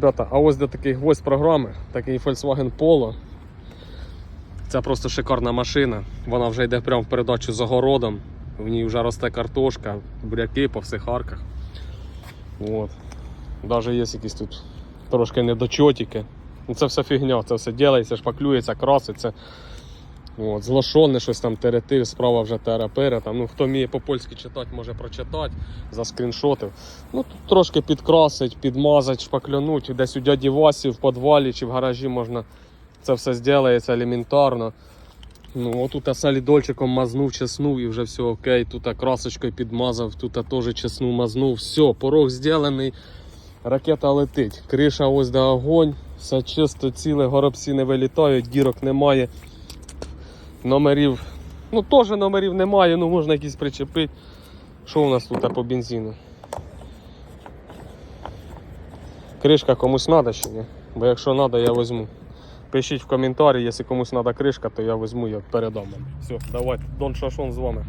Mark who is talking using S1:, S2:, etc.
S1: Ребята, а ось де такий гвоздь програми, такий Volkswagen Polo. Це просто шикарна машина. Вона вже йде прямо в передачу з огородом. В ній вже росте картошка, буряки по всіх арках. От. Навіть є якісь тут трошки недочотики. Ну це все фігня, це все ділається, шпаклюється, краситься. От, злошоне щось там теретив, справа вже терапире. Там, ну, хто вміє по-польськи читати, може прочитати, заскріншотив. Ну, тут трошки підкрасить, підмазать, шпаклянуть. Десь у дяді Васі в підвалі чи в гаражі можна це все зробиться елементарно. Ну, отут солідольчиком мазнув, чеснув і вже все окей. Тут красочкою підмазав, тут теж чеснув, мазнув. Все, порог зроблений, ракета летить. Криша ось де огонь, все чисто, ціле, горобці не вилітають, дірок немає. Номерів. Ну теж номерів немає, ну можна якісь причепити. Що у нас тут по бензину? Кришка комусь треба чи ні? Бо якщо треба, я візьму. Пишіть в коментарі, якщо комусь треба кришка, то я візьму, я передам. Все, давайте, Дон Шашон з вами.